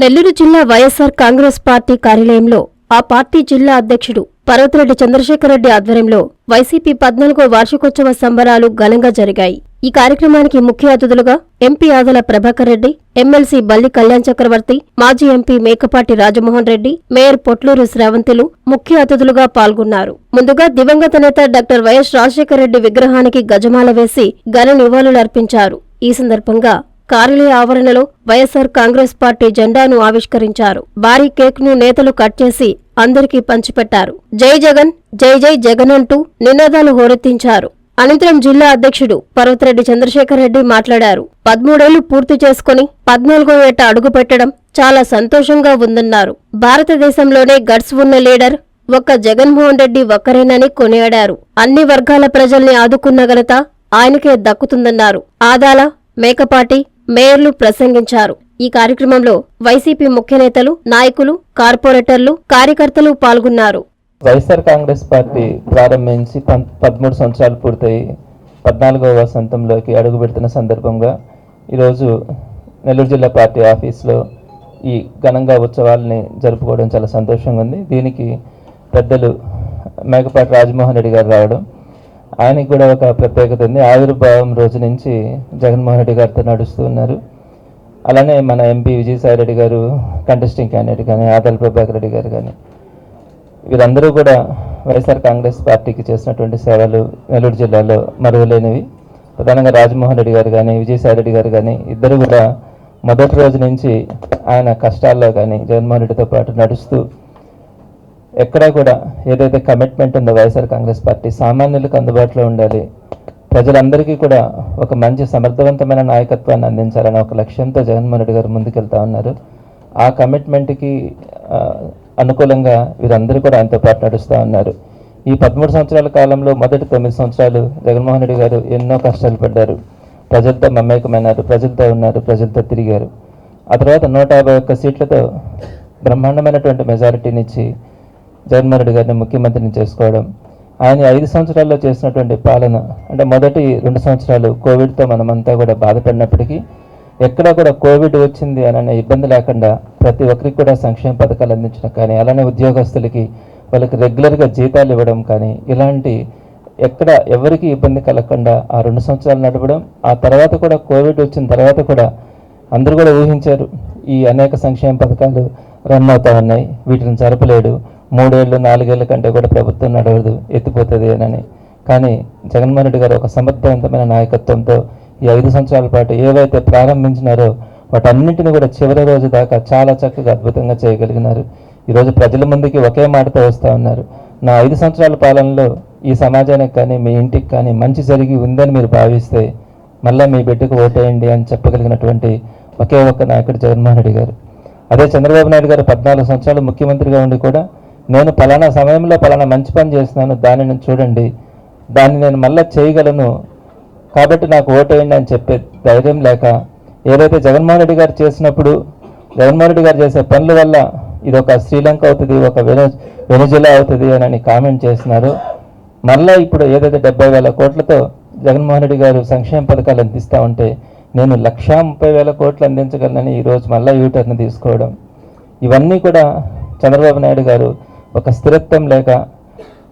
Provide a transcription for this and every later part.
నెల్లూరు జిల్లా వైఎస్సార్ కాంగ్రెస్ పార్టీ కార్యాలయంలో ఆ పార్టీ జిల్లా అధ్యక్షుడు పర్వతరెడ్డి చంద్రశేఖరరెడ్డి ఆధ్వర్యంలో వైసీపీ పద్నాలుగో వార్షికోత్సవ సంబరాలు ఘనంగా జరిగాయి. ఈ కార్యక్రమానికి ముఖ్య అతిథులుగా ఎంపీ ఆదల ప్రభాకర్ రెడ్డి ఎమ్మెల్సీ బల్లి కళ్యాణ్ చక్రవర్తి మాజీ ఎంపీ మేకపాటి రాజమోహన్ రెడ్డి మేయర్ పొట్లూరు శ్రావంతులు ముఖ్య అతిథులుగా పాల్గొన్నారు. ముందుగా దివంగత నేత డాక్టర్ వైఎస్ రాజశేఖర రెడ్డి విగ్రహానికి గజమాల వేసి ఘన నివాళులర్పించారు. ఈ సందర్భంగా కార్యాలయ ఆవరణలో వైఎస్సార్ కాంగ్రెస్ పార్టీ జెండాను ఆవిష్కరించారు. భారీ కేక్ను నేతలు కట్ చేసి అందరికీ పంచిపెట్టారు. జై జగన్ జై జై జగన్ అంటూ నినాదాలు హోరెత్తించారు. అనంతరం జిల్లా అధ్యక్షుడు పర్వతరెడ్డి చంద్రశేఖర్ రెడ్డి మాట్లాడారు. పదమూడేళ్ళు పూర్తి చేసుకుని పద్నాలుగో ఏట అడుగుపెట్టడం చాలా సంతోషంగా ఉందన్నారు. భారతదేశంలోనే గట్స్ ఉన్న లీడర్ ఒక్క జగన్మోహన్ రెడ్డి ఒక్కరేనని కొనియాడారు. అన్ని వర్గాల ప్రజల్ని ఆదుకున్న ఘనత ఆయనకే దక్కుతుందన్నారు. ఆదాల మేకపాటి మేయర్లు ప్రసంగించారు. ఈ కార్యక్రమంలో వైసీపీ ముఖ్య నేతలు నాయకులు కార్పొరేటర్లు కార్యకర్తలు పాల్గొన్నారు. వైఎస్ఆర్ కాంగ్రెస్ పార్టీ ప్రారంభించి పదమూడు సంవత్సరాలు పూర్తయి పద్నాలుగవ వసంతంలోకి అడుగు పెడుతున్న సందర్భంగా ఈరోజు నెల్లూరు జిల్లా పార్టీ ఆఫీస్లో ఈ ఘనంగా ఉత్సవాలని జరుపుకోవడం చాలా సంతోషంగా ఉంది. దీనికి పెద్దలు మేకపాటి రాజమోహన్ రెడ్డి గారు రావడం ఆయనకి కూడా ఒక ప్రత్యేకత ఉంది. ఆవిర్భావం రోజు నుంచి జగన్మోహన్ రెడ్డి గారితో నడుస్తూ ఉన్నారు. అలానే మన ఎంపీ విజయసాయి రెడ్డి గారు కంటెస్టింగ్ క్యాండిడేట్ కానీ ఆదల్ ప్రభాకర్ రెడ్డి గారు కానీ వీరందరూ కూడా వైఎస్ఆర్ కాంగ్రెస్ పార్టీకి చేసినటువంటి సేవలు నెల్లూరు జిల్లాలో మరువలేనివి. ప్రధానంగా రాజమోహన్ రెడ్డి గారు కానీ విజయసాయి రెడ్డి గారు కానీ ఇద్దరు కూడా మొదటి రోజు నుంచి ఆయన కష్టాల్లో కానీ జగన్మోహన్ రెడ్డితో పాటు నడుస్తూ ఎక్కడా కూడా ఏదైతే కమిట్మెంట్ ఉందో వైఎస్ఆర్ కాంగ్రెస్ పార్టీ సామాన్యులకు అందుబాటులో ఉండాలి. ప్రజలందరికీ కూడా ఒక మంచి సమర్థవంతమైన నాయకత్వాన్ని అందించాలని ఒక లక్ష్యంతో జగన్మోహన్ రెడ్డి గారు ముందుకెళ్తా ఉన్నారు. ఆ కమిట్మెంట్కి అనుకూలంగా వీరందరూ కూడా ఆయనతో పాటు నడుస్తూ ఉన్నారు. ఈ పదమూడు సంవత్సరాల కాలంలో మొదటి తొమ్మిది సంవత్సరాలు జగన్మోహన్ రెడ్డి గారు ఎన్నో కష్టాలు పడ్డారు. ప్రజలతో మమేకమైనారు ప్రజలతో ఉన్నారు ప్రజలతో తిరిగారు. ఆ తర్వాత నూట యాభై ఒక్క సీట్లతో బ్రహ్మాండమైనటువంటి మెజారిటీనిచ్చి జగన్మోహన్ రెడ్డి గారిని ముఖ్యమంత్రిని చేసుకోవడం ఆయన ఐదు సంవత్సరాల్లో చేసినటువంటి పాలన అంటే మొదటి రెండు సంవత్సరాలు కోవిడ్తో మనమంతా కూడా బాధపడినప్పటికీ ఎక్కడ కూడా కోవిడ్ వచ్చింది అనే ఇబ్బంది లేకుండా ప్రతి ఒక్కరికి కూడా సంక్షేమ పథకాలు అందించడం కానీ అలానే ఉద్యోగస్తులకి వాళ్ళకి రెగ్యులర్గా జీతాలు ఇవ్వడం కానీ ఇలాంటి ఎక్కడ ఎవరికి ఇబ్బంది కలగకుండా ఆ రెండు సంవత్సరాలు నడపడం ఆ తర్వాత కూడా కోవిడ్ వచ్చిన తర్వాత కూడా అందరూ కూడా ఊహించారు ఈ అనేక సంక్షేమ పథకాలు రన్ అవుతా ఉన్నాయి వీటిని జరపలేడు మూడేళ్ళు నాలుగేళ్ళ కంటే కూడా ప్రభుత్వం నడవదు ఎత్తిపోతుంది అని. కానీ జగన్మోహన్ రెడ్డి గారు ఒక సమర్థవంతమైన నాయకత్వంతో ఈ ఐదు సంవత్సరాల పాటు ఏవైతే ప్రారంభించినారో వాటన్నింటిని కూడా చివరి రోజు దాకా చాలా చక్కగా అద్భుతంగా చేయగలిగినారు. ఈరోజు ప్రజల ముందుకి ఒకే మాటతో వస్తూ ఉన్నారు. నా ఐదు సంవత్సరాల పాలనలో ఈ సమాజానికి కానీ మీ ఇంటికి కానీ మంచి జరిగి ఉందని మీరు భావిస్తే మళ్ళీ మీ బిడ్డకు ఓటేయండి అని చెప్పగలిగినటువంటి ఒకే ఒక్క నాయకుడు జగన్మోహన్ రెడ్డి గారు. అదే చంద్రబాబు నాయుడు గారు పద్నాలుగు సంవత్సరాలు ముఖ్యమంత్రిగా ఉండి కూడా నేను పలానా సమయంలో పలానా మంచి పని చేస్తున్నాను దానిని చూడండి. దాన్ని నేను మళ్ళీ చేయగలను. కాబట్టి నాకు ఓటేయండి అని చెప్పే ధైర్యం లేక ఏదైతే జగన్మోహన్ రెడ్డి గారు చేసినప్పుడు జగన్మోహన్ రెడ్డి గారు చేసే పనుల వల్ల ఇది ఒక శ్రీలంక అవుతుంది ఒక వెను వెనుజులా అవుతుంది అని కామెంట్ చేస్తున్నారు. మళ్ళీ ఇప్పుడు ఏదైతే డెబ్బై వేల కోట్లతో జగన్మోహన్ రెడ్డి గారు సంక్షేమ పథకాలు అందిస్తూ ఉంటే నేను లక్షా ముప్పై వేల కోట్లు అందించగలనని ఈరోజు మళ్ళీ యూటర్న్ తీసుకోవడం. ఇవన్నీ కూడా చంద్రబాబు నాయుడు గారు ఒక స్థిరత్వం లేక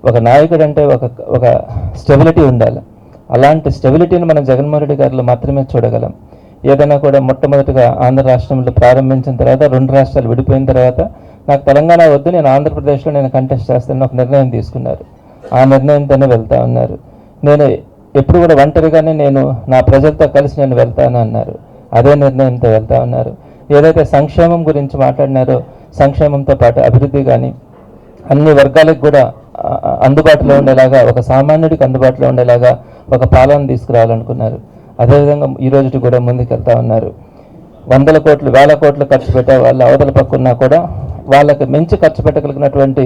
ఒక నాయకుడు అంటే ఒక ఒక స్టెబిలిటీ ఉండాలి. అలాంటి స్టెబిలిటీని మనం జగన్మోహన్ రెడ్డి గారిలో మాత్రమే చూడగలం. ఏదైనా కూడా మొట్టమొదటిగా ఆంధ్ర రాష్ట్రంలో ప్రారంభించిన తర్వాత రెండు రాష్ట్రాలు విడిపోయిన తర్వాత నాకు తెలంగాణ వద్దు నేను ఆంధ్రప్రదేశ్లో నేను కంటెస్ట్ చేస్తానని ఒక నిర్ణయం తీసుకున్నారు. ఆ నిర్ణయంతోనే వెళ్తా ఉన్నారు. నేను ఎప్పుడు కూడా ఒంటరిగానే నేను నా ప్రజలతో కలిసి నేను వెళ్తాను అన్నారు. అదే నిర్ణయంతో వెళ్తా ఉన్నారు. ఏదైతే సంక్షేమం గురించి మాట్లాడినారో సంక్షేమంతో పాటు అభివృద్ధి కానీ అన్ని వర్గాలకు కూడా అందుబాటులో ఉండేలాగా ఒక సామాన్యుడికి అందుబాటులో ఉండేలాగా ఒక పాలన తీసుకురావాలనుకున్నారు. అదేవిధంగా ఈ రోజుకి కూడా ముందుకెళ్తా ఉన్నారు. వందల కోట్లు వేల కోట్లు ఖర్చు పెట్టే వాళ్ళ అవతల పక్కున్నా కూడా వాళ్ళకి మించి ఖర్చు పెట్టగలిగినటువంటి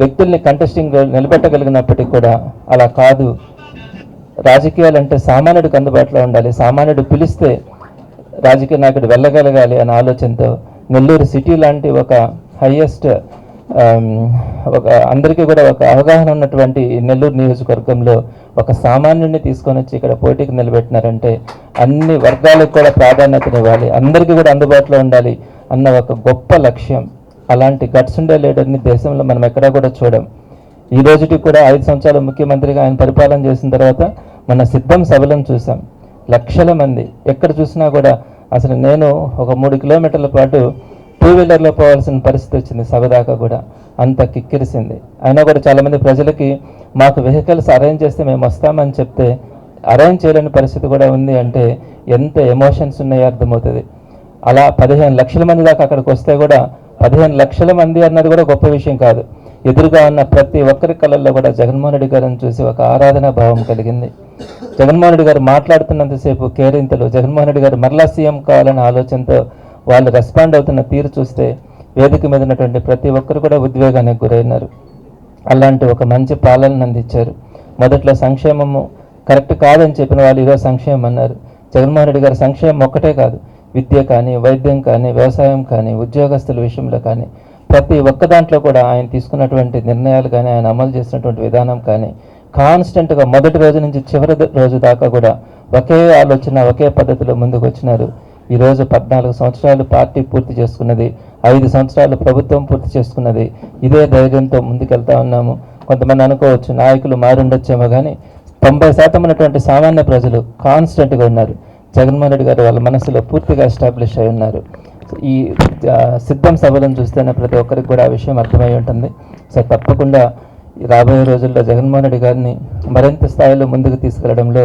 వ్యక్తుల్ని కంటెస్టింగ్ నిలబెట్టగలిగినప్పటికీ కూడా అలా కాదు. రాజకీయాలు అంటే సామాన్యుడికి అందుబాటులో ఉండాలి. సామాన్యుడు పిలిస్తే రాజకీయ నాయకుడు వెళ్ళగలగాలి అనే ఆలోచనతో నెల్లూరు సిటీ లాంటి ఒక హయ్యెస్ట్ ఒక అందరికీ కూడా ఒక అవగాహన ఉన్నటువంటి నెల్లూరు నియోజకవర్గంలో ఒక సామాన్యుడిని తీసుకొని వచ్చి ఇక్కడ పోటీకి నిలబెట్టినారంటే అన్ని వర్గాలకు కూడా ప్రాధాన్యతనివ్వాలి అందరికీ కూడా అందుబాటులో ఉండాలి అన్న ఒక గొప్ప లక్ష్యం. అలాంటి గట్స్ ఉండే లీడర్ని దేశంలో మనం ఎక్కడా కూడా చూడం. ఈ రోజుకి కూడా ఐదు సంవత్సరాలు ముఖ్యమంత్రిగా ఆయన పరిపాలన చేసిన తర్వాత మన సిద్ధం సభలను చూసాం లక్షల మంది ఎక్కడ చూసినా కూడా అసలు నేను ఒక మూడు కిలోమీటర్ల పాటు టూ వీలర్లో పోవాల్సిన పరిస్థితి వచ్చింది సగదాకా కూడా. అంత కిక్కిరిసింది. అయినా కూడా చాలామంది ప్రజలకి మాకు వెహికల్స్ అరేంజ్ చేస్తే మేము వస్తామని చెప్తే అరేంజ్ చేయలేని పరిస్థితి కూడా ఉంది అంటే ఎంత ఎమోషన్స్ ఉన్నాయో అర్థమవుతుంది. అలా పదిహేను లక్షల మంది దాకా అక్కడికి వస్తే కూడా పదిహేను లక్షల మంది అన్నది కూడా గొప్ప విషయం కాదు. ఎదురుగా ఉన్న ప్రతి ఒక్కరి కళల్లో కూడా జగన్మోహన్ రెడ్డి గారిని చూసి ఒక ఆరాధన భావం కలిగింది. జగన్మోహన్ రెడ్డి గారు మాట్లాడుతున్నంతసేపు కేరింతలు జగన్మోహన్ రెడ్డి గారు మరలా సీఎం కావాలనే ఆలోచనతో వాళ్ళు రెస్పాండ్ అవుతున్న తీరు చూస్తే వేదిక మీద ఉన్నటువంటి ప్రతి ఒక్కరు కూడా ఉద్వేగానికి గురైనారు. అలాంటి ఒక మంచి పాలనను అందించారు. మొదట్లో సంక్షేమము కరెక్ట్ కాదని చెప్పిన వాళ్ళు ఈరోజు సంక్షేమం అన్నారు. జగన్మోహన్ రెడ్డి గారు సంక్షేమం ఒక్కటే కాదు. విద్య కానీ వైద్యం కానీ వ్యవసాయం కానీ ఉద్యోగస్తుల విషయంలో కానీ ప్రతి ఒక్క దాంట్లో కూడా ఆయన తీసుకున్నటువంటి నిర్ణయాలు కానీ ఆయన అమలు చేసినటువంటి విధానం కానీ కాన్స్టెంట్గా మొదటి రోజు నుంచి చివరి రోజు దాకా కూడా ఒకే ఆలోచన ఒకే పద్ధతిలో ముందుకు వచ్చినారు. ఈరోజు పద్నాలుగు సంవత్సరాలు పార్టీ పూర్తి చేసుకున్నది ఐదు సంవత్సరాలు ప్రభుత్వం పూర్తి చేసుకున్నది. ఇదే ధైర్యంతో ముందుకెళ్తా ఉన్నాము. కొంతమంది అనుకోవచ్చు నాయకులు మారుండొచ్చేమో కానీ తొంభై శాతం ఉన్నటువంటి సామాన్య ప్రజలు కాన్స్టెంట్గా ఉన్నారు. జగన్మోహన్ రెడ్డి గారు వాళ్ళ మనసులో పూర్తిగా ఎస్టాబ్లిష్ అయి ఉన్నారు. ఈ సిద్ధం సభలను చూస్తేనే ప్రతి ఒక్కరికి కూడా ఆ విషయం అర్థమై ఉంటుంది. సో తప్పకుండా రాబోయే రోజుల్లో జగన్మోహన్ రెడ్డి గారిని మరింత స్థాయిలో ముందుకు తీసుకెళ్ళడంలో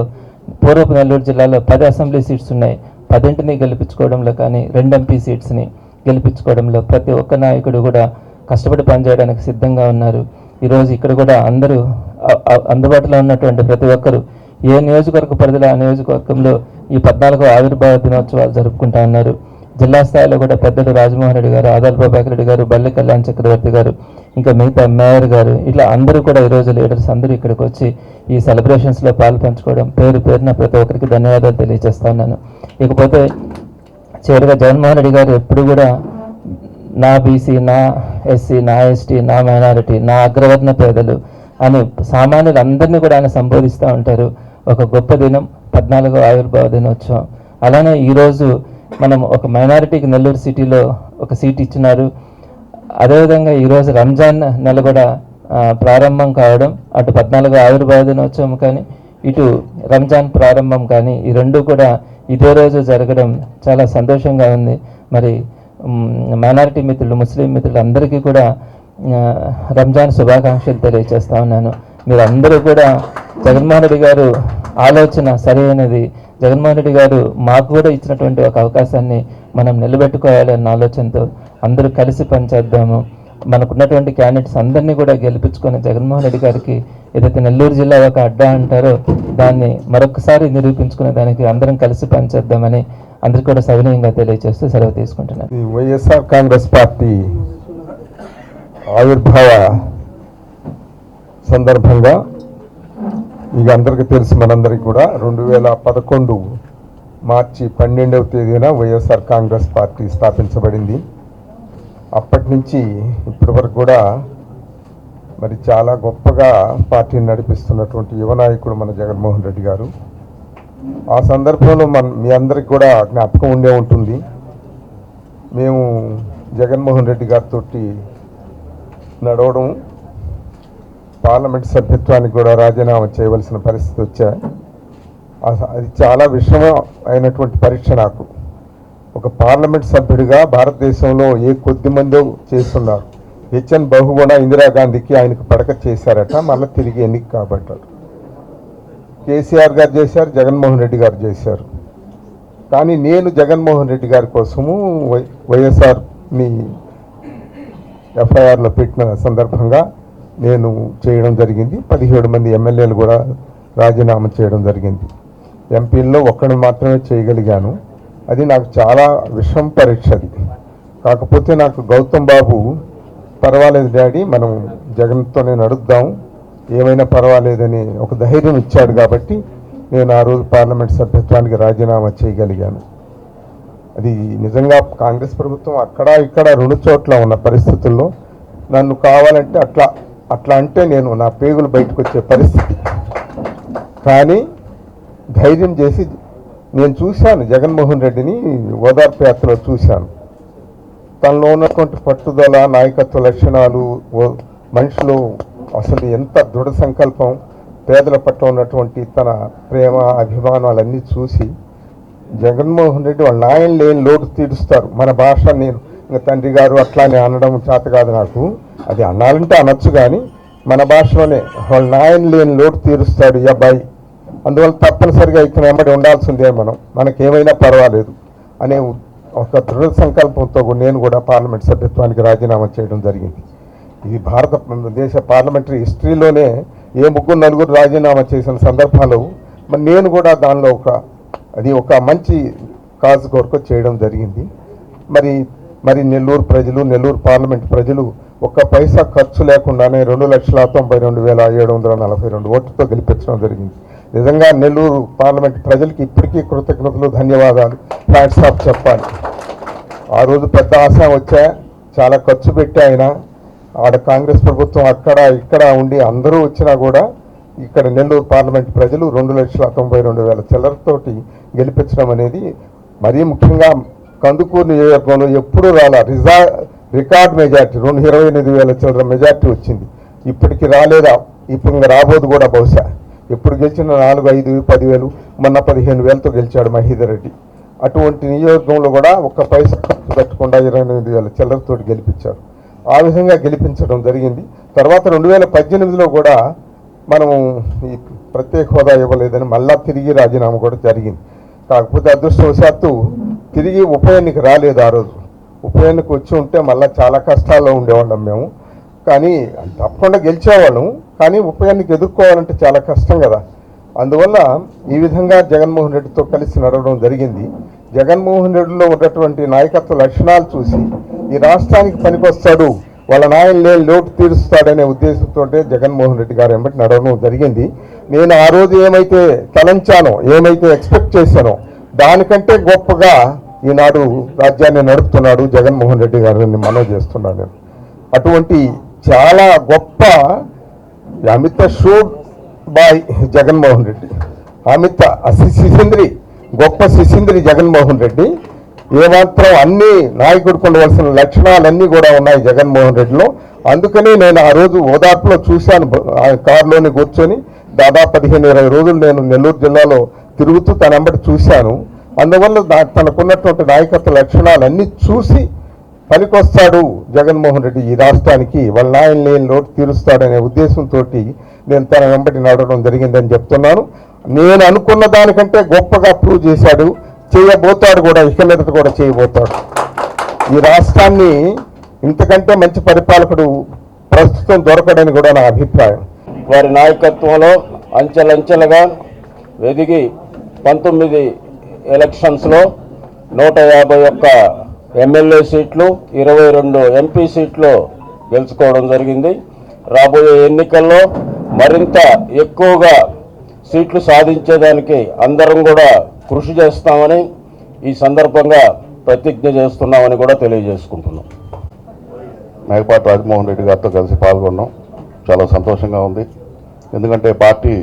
పూర్వపు నెల్లూరు జిల్లాలో పది అసెంబ్లీ సీట్స్ ఉన్నాయి. పదింటిని గెలిపించుకోవడంలో కానీ రెండు ఎంపీ సీట్స్ని గెలిపించుకోవడంలో ప్రతి ఒక్క నాయకుడు కూడా కష్టపడి పనిచేయడానికి సిద్ధంగా ఉన్నారు. ఈరోజు ఇక్కడ కూడా అందరూ అందుబాటులో ఉన్నటువంటి ప్రతి ఒక్కరు ఏ నియోజకవర్గ పరిధిలో ఆ నియోజకవర్గంలో ఈ పద్నాలుగో ఆవిర్భావ దినోత్సవాలు జరుపుకుంటా ఉన్నారు. జిల్లా స్థాయిలో కూడా పెద్దలు రాజమోహన్ రెడ్డి గారు ఆదాల్ ప్రభాకర్ రెడ్డి గారు బల్లి కళ్యాణ్ చక్రవర్తి గారు ఇంకా మిగతా మేయర్ గారు ఇట్లా అందరూ కూడా ఈరోజు లీడర్స్ అందరూ ఇక్కడికి వచ్చి ఈ సెలబ్రేషన్స్లో పాలు పంచుకోవడం పేరు పేరున ప్రతి ఒక్కరికి ధన్యవాదాలు తెలియజేస్తున్నాను ఇకపోతే చివరిగా జగన్మోహన్ రెడ్డి గారు ఎప్పుడు కూడా నా బీసీ నా ఎస్సీ నా ఎస్టీ నా మైనారిటీ నా అగ్రవర్ణ పేదలు అని సామాన్యులు అందరినీ కూడా ఆయన సంబోధిస్తూ ఉంటారు. ఒక గొప్ప దినం పద్నాలుగో ఆవిర్భావ దినోత్సవం. అలానే ఈరోజు మనం ఒక మైనారిటీకి నెల్లూరు సిటీలో ఒక సీట్ ఇచ్చినారు. అదేవిధంగా ఈరోజు రంజాన్ నెల కూడా ప్రారంభం కావడం అటు పద్నాలుగో ఆవిర్భావ దినోత్సవం కానీ ఇటు రంజాన్ ప్రారంభం కానీ ఈ రెండు కూడా ఇదే రోజు జరగడం చాలా సంతోషంగా ఉంది. మరి మైనారిటీ మిత్రులు ముస్లిం మిత్రులు అందరికీ కూడా రంజాన్ శుభాకాంక్షలు తెలియజేస్తా ఉన్నాను. మీరు అందరూ కూడా జగన్మోహన్ రెడ్డి గారు ఆలోచన సరైనది. జగన్మోహన్ రెడ్డి గారు మాకు కూడా ఇచ్చినటువంటి ఒక అవకాశాన్ని మనం నిలబెట్టుకోవాలి అన్న ఆలోచనతో అందరూ కలిసి పనిచేద్దాము. మనకున్నటువంటి క్యాండిడేట్స్ అందరినీ కూడా గెలిపించుకొని జగన్మోహన్ రెడ్డి గారికి ఏదైతే నెల్లూరు జిల్లా ఒక అడ్డా అంటారో దాన్ని మరొకసారి నిరూపించుకునే దానికి అందరం కలిసి పనిచేద్దామని అందరికీ కూడా సవినయంగా తెలియజేస్తూ సెలవు తీసుకుంటున్నాను. వైఎస్ఆర్ కాంగ్రెస్ పార్టీ ఆవిర్భావ సందర్భంగా మీకు అందరికీ తెలుసు మనందరికీ కూడా రెండు వేల పదకొండు మార్చి పన్నెండవ తేదీన వైఎస్ఆర్ కాంగ్రెస్ పార్టీ స్థాపించబడింది. అప్పటి నుంచి ఇప్పటి వరకు కూడా మరి చాలా గొప్పగా పార్టీని నడిపిస్తున్నటువంటి యువ నాయకుడు మన జగన్మోహన్ రెడ్డి గారు. ఆ సందర్భంలో మన మీ అందరికి కూడా జ్ఞాపకం ఉండే ఉంటుంది. మేము జగన్మోహన్ రెడ్డి గారితో నడవడం పార్లమెంట్ సభ్యత్వానికి కూడా రాజీనామా చేయవలసిన పరిస్థితి వచ్చా అది చాలా విషమ అయినటువంటి పరీక్ష నాకు. ఒక పార్లమెంట్ సభ్యుడిగా భారతదేశంలో ఏ కొద్ది మందో చేస్తున్నారు. హెచ్ఎన్ బహుగుణ ఇందిరాగాంధీకి ఆయనకు పడక చేశారట మళ్ళీ తిరిగి ఎన్నిక కాబట్టారు కేసీఆర్ గారు చేశారు జగన్మోహన్ రెడ్డి గారు చేశారు. కానీ నేను జగన్మోహన్ రెడ్డి గారి కోసము వై వైఎస్ఆర్ని ఎఫ్ఐఆర్లో పెట్టిన సందర్భంగా నేను చేయడం జరిగింది. పదిహేడు మంది ఎమ్మెల్యేలు కూడా రాజీనామా చేయడం జరిగింది. ఎంపీల్లో ఒక్కడిని మాత్రమే చేయగలిగాను. అది నాకు చాలా విషం పరీక్ష అది. కాకపోతే నాకు గౌతమ్ బాబు పర్వాలేదు డాడీ మనం జగన్తోనే నడుద్దాం. ఏమైనా పర్వాలేదని ఒక ధైర్యం ఇచ్చాడు కాబట్టి నేను ఆ రోజు పార్లమెంట్ సభ్యత్వానికి రాజీనామా చేయగలిగాను. అది నిజంగా కాంగ్రెస్ ప్రభుత్వం అక్కడ ఇక్కడ రెండు చోట్ల ఉన్న పరిస్థితుల్లో నన్ను కావాలంటే అట్లా అట్లా అంటే నేను నా పేగులు బయటకు వచ్చే పరిస్థితి. కానీ ధైర్యం చేసి నేను చూశాను జగన్మోహన్ రెడ్డిని ఓదార్పు యాత్రలో చూశాను. తనలో ఉన్నటువంటి పట్టుదల నాయకత్వ లక్షణాలు మనిషిలో అసలు ఎంత దృఢ సంకల్పం పేదల పట్ల ఉన్నటువంటి తన ప్రేమ అభిమానాలన్నీ చూసి జగన్మోహన్ రెడ్డి వాళ్ళ నాయన లేని లోటు తీరుస్తారు. మన భాష నేను ఇంకా తండ్రి గారు అట్లానే అనడం చేత కాదు నాకు. అది అనాలంటే అనొచ్చు కానీ మన భాషలోనే వాళ్ళ నాయన లేని లోటు తీరుస్తాడు ఈ అబ్బాయి. అందువల్ల తప్పనిసరిగా ఇక్కడ వెంబడి ఉండాల్సిందే మనం. మనకేమైనా పర్వాలేదు అనే ఒక దృఢ సంకల్పంతో నేను కూడా పార్లమెంట్ సభ్యత్వానికి రాజీనామా చేయడం జరిగింది. ఇది భారత దేశ పార్లమెంటరీ హిస్టరీలోనే ఏ ముగ్గురు నలుగురు రాజీనామా చేసిన సందర్భాలు మరి నేను కూడా దానిలో ఒక అది ఒక మంచి కాజు కొరకు చేయడం జరిగింది. మరి మరి నెల్లూరు ప్రజలు నెల్లూరు పార్లమెంట్ ప్రజలు ఒక్క పైసా ఖర్చు లేకుండానే రెండు లక్షల తొంభై రెండు వేల ఏడు వందల నలభై రెండు ఓట్లతో గెలిపించడం జరిగింది. నిజంగా నెల్లూరు పార్లమెంట్ ప్రజలకి ఇప్పటికీ కృతజ్ఞతలు ధన్యవాదాలు. ఫ్లాట్స్ ఆఫ్ చెప్పాలి. ఆ రోజు పెద్ద ఆశ వచ్చా చాలా ఖర్చు పెట్టి ఆయన ఆడ కాంగ్రెస్ ప్రభుత్వం అక్కడ ఇక్కడ ఉండి అందరూ వచ్చినా కూడా ఇక్కడ నెల్లూరు పార్లమెంట్ ప్రజలు రెండు లక్షల తొంభై రెండు వేల చిల్లరతోటి గెలిపించడం అనేది మరీ ముఖ్యంగా కందుకూరు నియోజకవర్గంలో ఎప్పుడూ రాలా. రిజా రికార్డ్ మెజార్టీ రెండు ఇరవై ఎనిమిది వేల చిల్లర మెజార్టీ వచ్చింది. ఇప్పటికి రాలేదా? ఇప్పుడు ఇంకా రాబోదు కూడా బహుశా. ఇప్పుడు గెలిచిన నాలుగు ఐదు పదివేలు మొన్న పదిహేను వేలతో గెలిచాడు మహీధర్ రెడ్డి. అటువంటి నియోజకవర్గంలో కూడా ఒక్క పైసా ఖర్చు పెట్టకుండా ఇరవై ఎనిమిది వేల చిల్లరతోటి గెలిపించారు ఆ విధంగా గెలిపించడం జరిగింది. తర్వాత రెండు వేల పద్దెనిమిదిలో కూడా మనం ఈ ప్రత్యేక హోదా ఇవ్వలేదని మళ్ళా తిరిగి రాజీనామా కూడా జరిగింది. కాకపోతే అదృష్టవశాత్తు తిరిగి ఉప ఎన్నిక రాలేదు ఆ రోజు. ఉప వచ్చి ఉంటే మళ్ళీ చాలా కష్టాల్లో ఉండేవాళ్ళం మేము. కానీ తప్పకుండా గెలిచేవాళ్ళం. కానీ ఉపయోగానికి ఎదుర్కోవాలంటే చాలా కష్టం కదా. అందువల్ల ఈ విధంగా జగన్మోహన్ రెడ్డితో కలిసి నడవడం జరిగింది. జగన్మోహన్ రెడ్డిలో ఉన్నటువంటి నాయకత్వ లక్షణాలు చూసి ఈ రాష్ట్రానికి పనికొస్తాడు వాళ్ళ నాయన లేని లోటు తీరుస్తాడనే ఉద్దేశంతో జగన్మోహన్ రెడ్డి గారు వెంబడి నడవడం జరిగింది. నేను ఆ రోజు ఏమైతే తలంచానో ఏమైతే ఎక్స్పెక్ట్ చేశానో దానికంటే గొప్పగా ఈనాడు రాజ్యాన్ని నడుపుతున్నాడు జగన్మోహన్ రెడ్డి గారిని మనవి చేస్తున్నాను నేను. అటువంటి చాలా గొప్ప అమిత షూడ్ బాయ్ జగన్మోహన్ రెడ్డి. అమిత శిశింద్రి గొప్ప శిశింద్రి జగన్మోహన్ రెడ్డి. ఏమాత్రం అన్ని నాయకుడికి ఉండవలసిన లక్షణాలన్నీ కూడా ఉన్నాయి జగన్మోహన్ రెడ్డిలో. అందుకని నేను ఆ రోజు ఓదార్పులో చూశాను కారులోనే కారులోని కూర్చొని. దాదాపు పదిహేను ఇరవై రోజులు నేను నెల్లూరు జిల్లాలో తిరుగుతూ తన చూశాను. అందువల్ల తనకున్నటువంటి నాయకత్వ లక్షణాలన్నీ చూసి పనికొస్తాడు జగన్మోహన్ రెడ్డి ఈ రాష్ట్రానికి. వాళ్ళ నాయన లేని లోటు తీరుస్తాడనే ఉద్దేశంతో నేను తన వెంబడి నడవడం జరిగిందని చెప్తున్నాను. నేను అనుకున్న దానికంటే గొప్పగా ప్రూవ్ చేశాడు. చేయబోతాడు కూడా ఇక మీదట కూడా చేయబోతాడు. ఈ రాష్ట్రాన్ని ఇంతకంటే మంచి పరిపాలకుడు ప్రస్తుతం దొరకడని కూడా నా అభిప్రాయం. వారి నాయకత్వంలో అంచెలంచెలుగా ఎదిగి పంతొమ్మిది ఎలక్షన్స్లో నూట యాభై ఒక్క ఎమ్మెల్యే సీట్లు ఇరవై రెండు ఎంపీ సీట్లు గెలుచుకోవడం జరిగింది. రాబోయే ఎన్నికల్లో మరింత ఎక్కువగా సీట్లు సాధించేదానికి అందరం కూడా కృషి చేస్తామని ఈ సందర్భంగా ప్రతిజ్ఞ చేస్తున్నామని కూడా తెలియజేసుకుంటున్నాం. మేకపాటి రాజమోహన్ రెడ్డి గారితో కలిసి పాల్గొన్నాం. చాలా సంతోషంగా ఉంది. ఎందుకంటే పార్టీ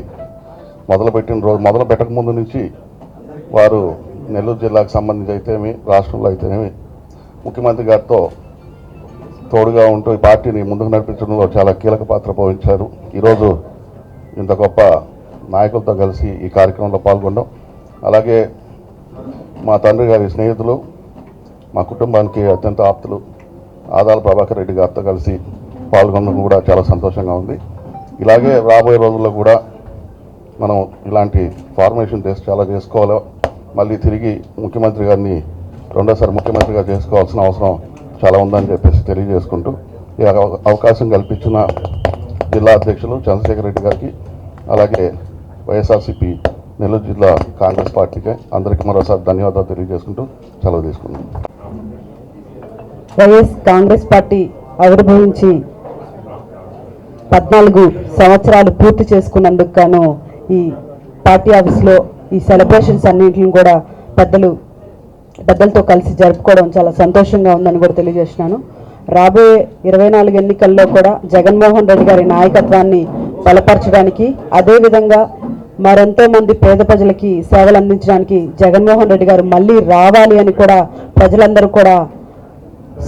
మొదలుపెట్టిన రోజు మొదలు పెట్టక ముందు నుంచి వారు నెల్లూరు జిల్లాకు సంబంధించి అయితేనేమి రాష్ట్రంలో అయితేనేమి ముఖ్యమంత్రి గారితో తోడుగా ఉంటూ ఈ పార్టీని ముందుకు నడిపించడంలో చాలా కీలక పాత్ర పోషించారు. ఈరోజు ఇంత గొప్ప నాయకులతో కలిసి ఈ కార్యక్రమంలో పాల్గొన్నాం అలాగే మా తండ్రి గారి స్నేహితులు మా కుటుంబానికి అత్యంత ఆప్తులు ఆదాల ప్రభాకర్ రెడ్డి గారితో కలిసి పాల్గొనడం కూడా చాలా సంతోషంగా ఉంది. ఇలాగే రాబోయే రోజుల్లో కూడా మనం ఇలాంటి ఫార్మేషన్ చేసి చాలా చేసుకోవాలి మళ్ళీ తిరిగి ముఖ్యమంత్రి గారిని రెండోసారి ముఖ్యమంత్రిగా చేసుకోవాల్సిన అవసరం చాలా ఉందని చెప్పేసి తెలియజేసుకుంటూ ఈ అవకాశం కల్పించిన జిల్లా అధ్యక్షులు చంద్రశేఖర్ రెడ్డి గారికి అలాగే వైఎస్ఆర్సీపీ నెల్లూరు జిల్లా కాంగ్రెస్ పార్టీకి అందరికీ మరోసారి ధన్యవాదాలు తెలియజేసుకుంటూ సెలవు తీసుకున్నాం వైఎస్ కాంగ్రెస్ పార్టీ ఆవిర్భవించి పద్నాలుగు సంవత్సరాలు పూర్తి చేసుకున్నందుకు గాను ఈ పార్టీ ఆఫీస్లో ఈ సెలబ్రేషన్స్ అన్నింటిని కూడా పెద్దలు పెద్దలతో కలిసి జరుపుకోవడం చాలా సంతోషంగా ఉందని కూడా తెలియజేస్తున్నాను. రాబోయే ఇరవై నాలుగు ఎన్నికల్లో కూడా జగన్మోహన్ రెడ్డి గారి నాయకత్వాన్ని బలపరచడానికి అదేవిధంగా మరెంతో మంది పేద ప్రజలకి సేవలు అందించడానికి జగన్మోహన్ రెడ్డి గారు మళ్ళీ రావాలి అని కూడా ప్రజలందరూ కూడా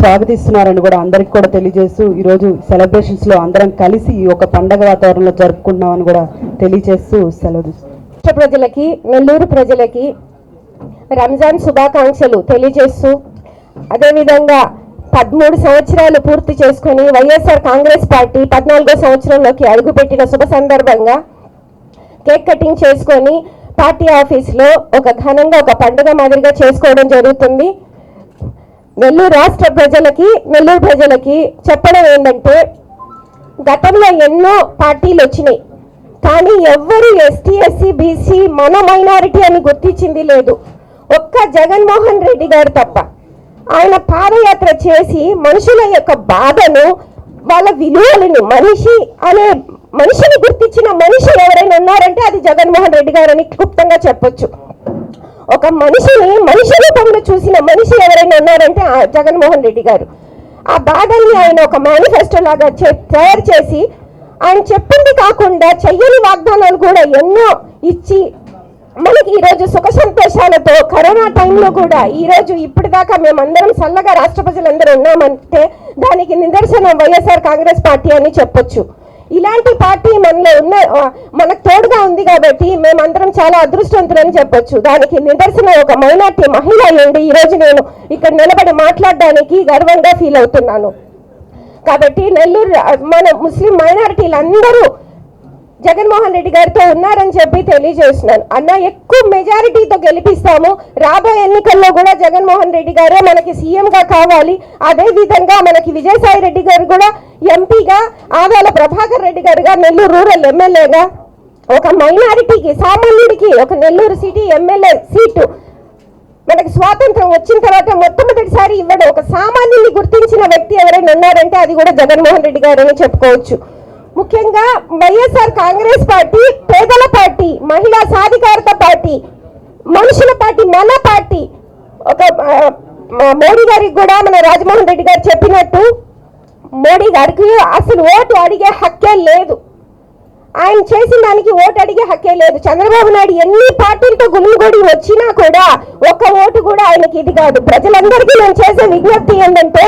స్వాగతిస్తున్నారని కూడా అందరికి కూడా తెలియజేస్తూ ఈరోజు సెలబ్రేషన్స్లో అందరం కలిసి ఈ ఒక పండగ వాతావరణంలో జరుపుకుంటున్నామని కూడా తెలియజేస్తూ సెలవు రాష్ట్ర ప్రజలకి నెల్లూరు ప్రజలకి రంజాన్ శుభాకాంక్షలు తెలియజేస్తూ అదేవిధంగా పదమూడు సంవత్సరాలు పూర్తి చేసుకుని వైఎస్ఆర్ కాంగ్రెస్ పార్టీ పద్నాలుగో సంవత్సరంలోకి అడుగుపెట్టిన శుభ సందర్భంగా కేక్ కటింగ్ చేసుకొని పార్టీ ఆఫీస్లో ఒక ఘనంగా ఒక పండుగ మాదిరిగా చేసుకోవడం జరుగుతుంది. నెల్లూరు రాష్ట్ర ప్రజలకి నెల్లూరు ప్రజలకి చెప్పడం ఏంటంటే గతంలో ఎన్నో పార్టీలు వచ్చినాయి. కానీ ఎవ్వరు ఎస్టీ ఎస్సీ బీసీ మన మైనారిటీ అని గుర్తించింది లేదు. ఒక్క జగన్మోహన్ రెడ్డి గారు తప్ప. ఆయన పాదయాత్ర చేసి మనుషుల యొక్క బాధను వాళ్ళ విలువలను మనిషి అనే మనిషిని గుర్తించిన మనిషి ఎవరైనా ఉన్నారంటే అది జగన్మోహన్ రెడ్డి గారు అని క్లుప్తంగా చెప్పొచ్చు. ఒక మనిషిని మనిషి రూపంలో చూసిన మనిషి ఎవరైనా ఉన్నారంటే ఆ జగన్మోహన్ రెడ్డి గారు. ఆ బాధల్ని ఆయన ఒక మేనిఫెస్టో లాగా చే- తయారు చేసి ఆయన చెప్పింది కాకుండా చెయ్యని వాగ్దానాలు కూడా ఎన్నో ఇచ్చి మనకి ఈరోజు సుఖ సంతోషాలతో కరోనా టైంలో కూడా ఈరోజు ఇప్పటిదాకా మేమందరం చల్లగా రాష్ట్ర ప్రజలందరూ ఉన్నామంటే దానికి నిదర్శనం వైఎస్ఆర్ కాంగ్రెస్ పార్టీ అని చెప్పొచ్చు. ఇలాంటి పార్టీ మనలో ఉన్న మనకు తోడుగా ఉంది కాబట్టి మేమందరం చాలా అదృష్టవంతులని చెప్పొచ్చు. దానికి నిదర్శనం ఒక మైనార్టీ మహిళ అయ్యండి ఈరోజు నేను ఇక్కడ నిలబడి మాట్లాడడానికి గర్వంగా ఫీల్ అవుతున్నాను. కాబట్టి నెల్లూరు మన ముస్లిం మైనారిటీలు అందరూ జగన్మోహన్ రెడ్డి గారితో ఉన్నారని చెప్పి తెలియజేస్తున్నాను. అన్న ఎక్కువ మెజారిటీతో గెలిపిస్తాము. రాబోయే ఎన్నికల్లో కూడా జగన్మోహన్ రెడ్డి గారే మనకి సీఎంగా కావాలి. అదే విధంగా మనకి విజయసాయి రెడ్డి గారు కూడా ఎంపీగా ఆదాల ప్రభాకర్ రెడ్డి గారుగా నెల్లూరు రూరల్ ఎమ్మెల్యేగా. ఒక మైనారిటీకి సామాన్యుడికి ఒక నెల్లూరు సిటీ ఎమ్మెల్యే సీటు మనకి స్వాతంత్రం వచ్చిన తర్వాత మొట్టమొదటిసారి ఇవ్వడం ఒక సామాన్యుని గుర్తించిన వ్యక్తి ఎవరైనా ఉన్నారంటే అది కూడా జగన్మోహన్ రెడ్డి గారు అని చెప్పుకోవచ్చు. ముఖ్యంగా వైఎస్ఆర్ కాంగ్రెస్ పార్టీ పేదల పార్టీ మహిళా సాధికారత పార్టీ మనుషుల పార్టీ మన పార్టీ. ఒక మోడీ గారికి కూడా మన రాజమోహన్ రెడ్డి గారు చెప్పినట్టు మోడీ గారికి అసలు ఓటు అడిగే హక్కే లేదు. ఆయన చేసిన దానికి ఓటు అడిగే హక్కే లేదు. చంద్రబాబు నాయుడు ఎన్ని పార్టీలతో గుమిగూడి వచ్చినా కూడా ఒక్క ఓటు కూడా ఆయనకి ఇది కాదు. ప్రజలందరికీ నేను చేసే విజ్ఞప్తి ఏంటంటే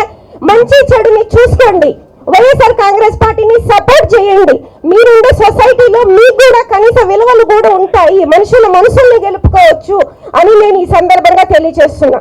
మంచి చెడుని చూసుకోండి. వైఎస్ఆర్ కాంగ్రెస్ పార్టీని సపోర్ట్ చేయండి. మీరుండే సొసైటీలో మీకు కూడా కనీస విలువలు కూడా ఉంటాయి. మనుషుల మనసుల్ని గెలుపుకోవచ్చు అని నేను ఈ సందర్భంగా తెలియజేస్తున్నా.